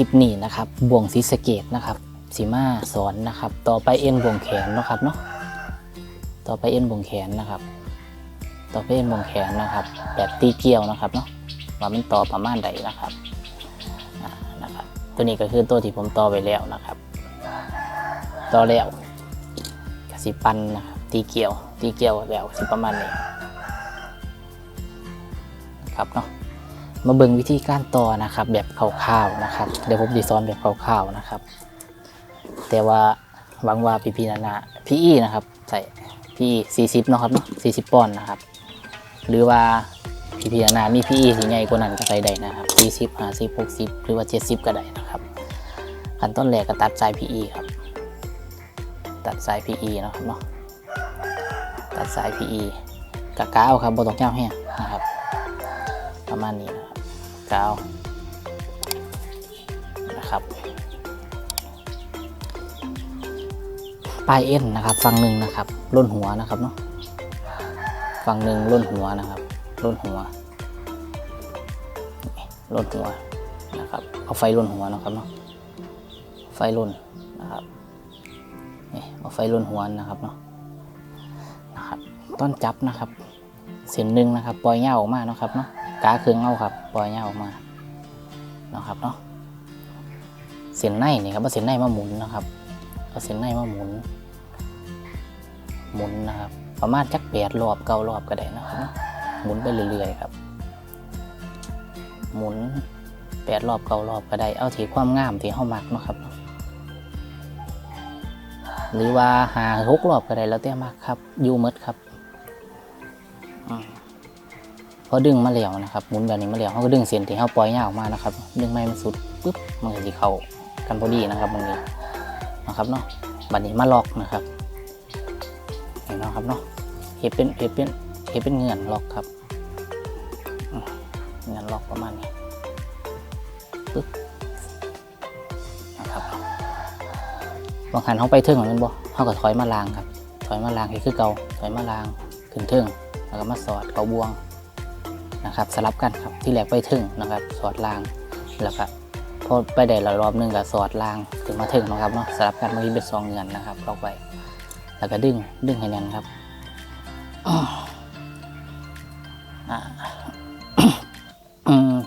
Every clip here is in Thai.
คลิปนี้นะครับบ่วงศรีสเกตนะครับสีมาสอนนะครับ ต่อไปเอ็นบ่วงแขนนะครับเนาะต่อไปเอ็นบ่วงแขนนะครับ ต่อไปเอ็นบ่วงแขนนะครับ แบบตีเกลียวนะครับเนาะว่ามันต่อประมาณใดนะครับนะครับ ตัวนี้ก็คือตัวที่ผมต่อไปแล้วนะครับ ต่อแล้วกสิปันนะครับตีเกลียว ตีเกลียวแล้วสิประมาณนี้นะครับเนาะ มาเบิ่งวิธีการต่อนะครับ แบบคร่าวๆนะครับ เดี๋ยวผมดีสอนแบบคร่าวๆนะครับ แต่ว่าหวังว่าพี่พีนานาพี่อีนะครับ ใส่พี่สี่สิบเนาะครับสี่สิบปอนด์นะครับ หรือว่าพี่พีนานามีพี่อีที่ใหญ่กว่านั้นก็ใส่ได้นะครับสี่สิบห้าสิบหกสิบหรือว่าเจ็ดสิบก็ได้นะครับขั้นต้นแรกก็ตัดสายพี่อีครับ ตัดสายพี่อีนะครับเนาะตัดสายพี่อีกะกะเอาครับบนตกเจ้าแห้งนะครับ ประมาณนี้นะครับกาวนะครับปลายเอ็นนะครับ ฝั่งหนึ่งนะครับล่นหัวนะครับเนาะฝั่งหนึ่งล่นหัวนะครับล่นหัวนี่ล่นหัวนะครับ เอาไฟล่นหัวนะครับเนาะไฟล่นนะครับนี่เอาไฟล่นหัวนะครับเนาะนะครับต้นจับนะครับเส้นหนึ่งนะครับ ปล่อยเงาออกมานะครับเนาะ กาเครื่องเอาครับ ปล่อยเงาออกมานะครับเนาะเส้นในนี่ครับเอาเส้นในมาหมุนนะครับเอาเส้นในมาหมุน หมุนนะครับ ประมาณจักแปดรอบเก้ารอบก็ได้นะครับหมุนไปเรื่อยๆครับ หมุนแปดรอบเก้ารอบก็ได้เอาที่ความงามที่เข้ามักนะครับ หรือว่าหาหกรอบก็ได้แล้วแต่มากครับยูมดครับ พอดึงมาแล้วนะครับหมุนแบบนี้มาแล้วเขาก็ดึงเส้นที่เขาปล่อยยาวออกมานะครับ ดึงไม่มันสุดปุ๊บมันก็จะเข้ากันพอดีนะครับตรงนี้นะครับเนาะบัดนี้มาล็อกนะครับเห็นเนาะครับเนาะเห็ดเป็นเห็ดเป็นเห็ดเป็นเงื่อนล็อกครับเงื่อนล็อกประมาณนี้ปุ๊บนะครับบางครั้งเขาไปเทิงเหมือนกันบ่เขาก็ถอยมาลางครับ ถอยมาลางให้คือเก่าถอยมาลางขึ้นเทิงแล้วก็มาสอดเขาบวง นะครับสลับกันครับที่แรกไปถึงนะครับสอดรางแล้วก็พอไปได้ละรอบหนึงก็สอดรางถึงมาถึงนะครับเนาะสลับกันบางทีเป็นสองเงินนะครับล็อกไว้แล้วก็ดึงดึงให้แน่นครับ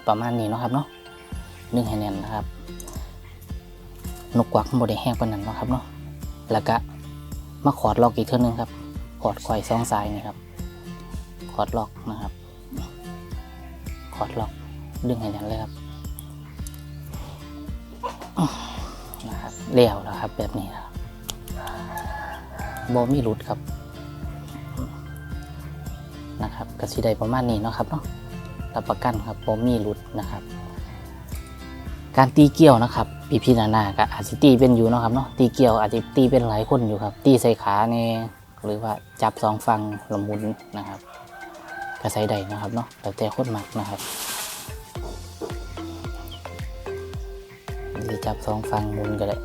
ประมาณนี้เนาะครับเนาะดึงให้แน่นนะครับนกกวักบดได้แห้งปานนั้นเนาะครับเนาะแล้วก็มาขอดล็อกอีกเท่านึงครับขอดไขว่สองสายนี่ครับขอดล็อกนะครับ อดล็อกดึงให้แน่นเลยครับนะครับเลี้ยวแล้วครับ แบบนี้ครับบอมีรุดครับนะครับกระสีได้ประมาณนี้เนาะครับเนาะรับประกันครับบอมีรุดนะครับ การตีเกี่ยวนะครับพี่พี่นานากับอาจสิตีเป็นอยู่เนาะครับเนาะตีเกี่ยวอาจจะตีเป็นหลายคนอยู่ครับ ตีใส่ขาเนี่ยหรือว่าจับสองฟังละมุนนะครับ กระใส่ใดนะครับเนาะแล้วแต่คนมักนะครับจับสองฟังมุนก็ได้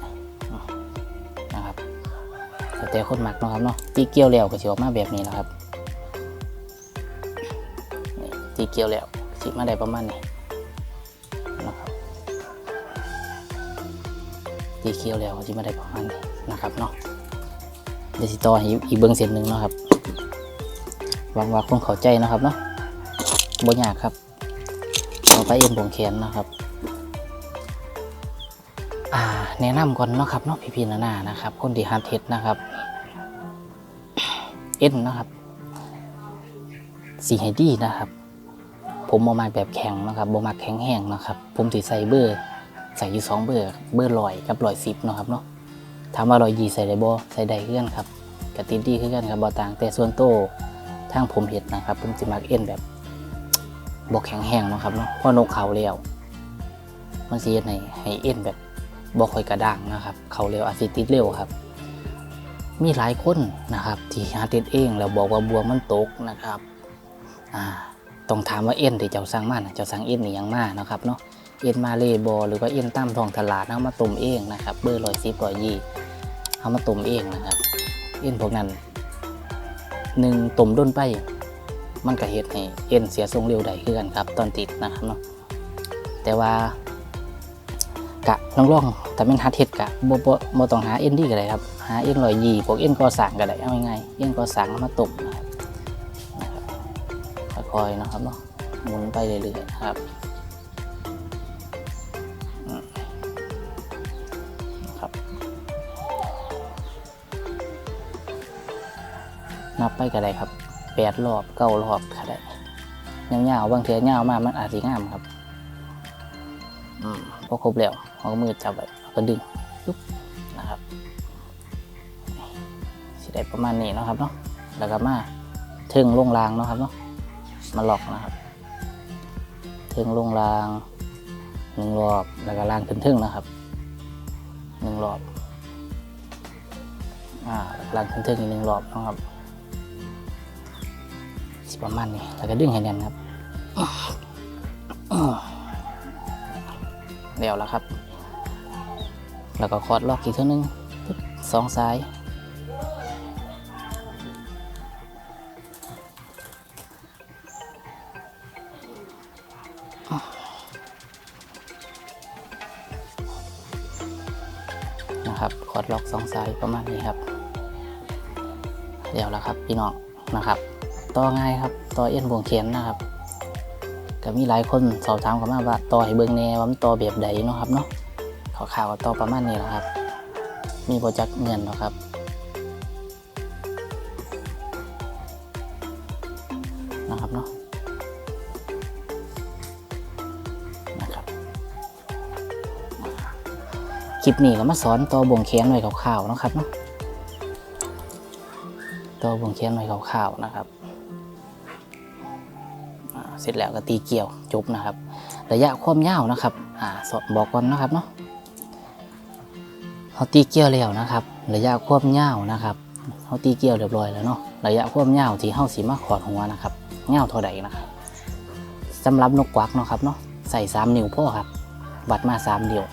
นะครับแล้วแต่คนมักเนาะครับเนาะตีเกี่ยวแล้วก็สิออกมาแบบนี้นะครับตีเกี่ยวแล้วสิมาได้ประมาณนี้นะครับตีเกี่ยวแล้วก็สิมาได้ประมาณนี้นะครับเนาะเดี๋ยวสิต่ออีกเบิ้องเส้นหนึ่งนะครับ หวังว่าคงเข้าใจนะครับเนาะบ่ยากครับต่อไปเอ็นบวงแขนนะครับอ่าแนะนำก่อนเนาะครับเนาะพี่ๆนานานะครับ คนที่ฮัดเฮ็ดนะครับเอ็นนะครับสีให้ดีนะครับ ผมบมาแบบแข็งนะครับบมาแข็งแห้งนะครับ ผมสิใส่เบอร์ใส่อยู่สองเบอร์เบอร์ลอยกับลอยสิบนะครับเนาะถามว่าลอยยีใส่ได้บ่ใส่ได้คือกันครับกะติดดีคือกันครับบ่ต่างแต่ส่วนโตางผมเห็ดนะครับ ผมจะมักเอ็นแบบบอกแข็งแห้งนะครับเนาะเพราะนกเขาเลี้ยวมันสิเฮ็ดให้ให้เอ็นแบบบอกคอยกระด้างนะครับ เขาเร็วอาจสิติดเร็วครับ มีหลายคนนะครับ ที่หาติดเองแล้วบอกว่าบวมมันตกนะครับอ่าต้องถามว่าเอ็นที่เจ้าสั่งมาน่ะเจ้าสั่งเอ็นนี่ยังมานะครับเนาะเอ็นมาเลบอหรือว่าเอ็นตามทองตลาดเอามาต้มเองนะครับ เบอร์ร้อยสิบร้อยยี่เอามาต้มเองนะครับ เอ็นพวกนั้น หนึ่งต้มด้นไป มันก็เฮ็ดให้เอ็นเสียทรงเร็วได้คือกันครับ ตอนติดนะครับเนาะแต่ว่ากะลองลองแต่เป็นฮัดเฮ็ดกะบ่บ่บ่ต้องหาเอ็นดีก็ได้ครับ หาเอ็นลอยยีพวกเอ็นก่อสร้างก็ได้เอาง่ายๆเอ็นก่อสร้างมาตบนะครับนะครับค่อยๆนะครับเนาะหมุนไปเรื่อยๆครับ นับไปก็ได้ครับแปดรอบเก้ารอบก็ได้ยาวๆบางเทียาวมากมันอาจสิงามครับอืมพอครบแล้วเอามือจับไว้แล้วก็ดึงปุ๊บนะครับสิได้ประมาณนี้เนาะครับเนาะแล้วก็มาถึงลงรางเนาะครับเนาะมาล็อกนะครับ ถึงลงรางหนึ่งรอบแล้วก็รางขึ้นถึงนะครับหนึ่งรอบอ่ารางขึ้นถึงอีกหนึ่งรอบเนาะครับสิ ประมาณนี้ แล้วก็ดึงให้แน่นครับเดี๋ยวแล้วครับ แล้วก็คอร์ดล็อกอีกเท่านึงสองซ้ายนะครับคอร์ดล็อกสองซ้ายประมาณนี้ครับ เดี๋ยวแล้วครับพี่น้องนะครับ ต่อง่ายครับ ต่อเอ็นบวงเขียนนะครับก็มีหลายคนสอบถามเข้ามาว่าต่อให้เบิ่งแน่ว่ามันต่อแบบใดเนาะครับเนาะข่าวๆก็ต่อประมาณนี้แหละครับ มีโปรเจักเงินนะครับนะครับเนาะนะครับคลิปนี้ก็มาสอนต่อบ่งแขนไว้ข่าวๆนะครับเนาะต่อบ่งแขนไว้ข่าวๆนะครับ เสร็จแล้วก็ตีเกี่ยวจบนะครับ ระยะความยาวนะครับอ่าสดบอกก่อนนะครับเนาะเขาตีเกี่ยวแล้วนะครับ ระยะความยาวนะครับเขาตีเกี่ยวเรียบร้อยแล้วเนาะระยะความยาวที่เฮาสีมาขอดหัวนะครับยาวเท่าใดนะครับสำหรับนกกวักเนาะครับเนาะใส่สามนิ้วพ่อครับวัดมาสามเดียว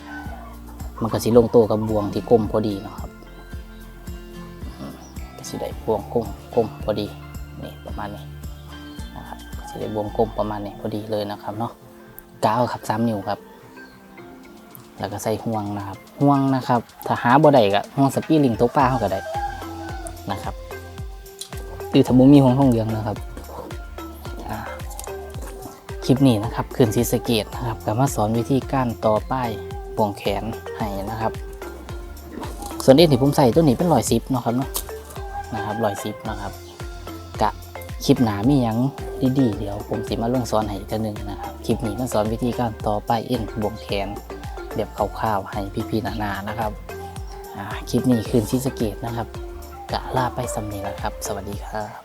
มันก็สิลงตัวกับบวงที่กลมพอดีเนาะครับก็สิได้บวงกลมกลมพอดีนี่ประมาณนี้ จะได้วงกลมประมาณนี้พอดีเลยนะครับเนาะกาวครับสามนิ้วครับ แล้วก็ใส่ห่วงนะครับ ห่วงนะครับ ถ้าหาบ่ได้ก็ห่วงสปีลิงตกปลาเขาก็ได้นะครับหรือถ้าบ่มีห่วงห้องเรืองนะครับคลิปนี้นะครับคืนศรีสเกตนะครับก็มาสอนวิธีการต่อป้ายปวงแขนให้นะครับ ส่วนเอ็นที่ผมใส่ตัวนี้เป็นรอยซิปนะครับเนาะนะครับรอยซิปนะครับ คลิปหนามียังดีๆเดี๋ยวผมสิมาลงสอนให้อีกทีหนึงนะครับ คลิปนี้มาสอนวิธีการต่อป้ายเอ็นบวงแขนแบบคร่าวๆให้พี่ๆนาๆนะครับคลิปนี้คืนซีสเกตนะครับกะลาไปสำเนีแล้วครับ สวัสดีครับ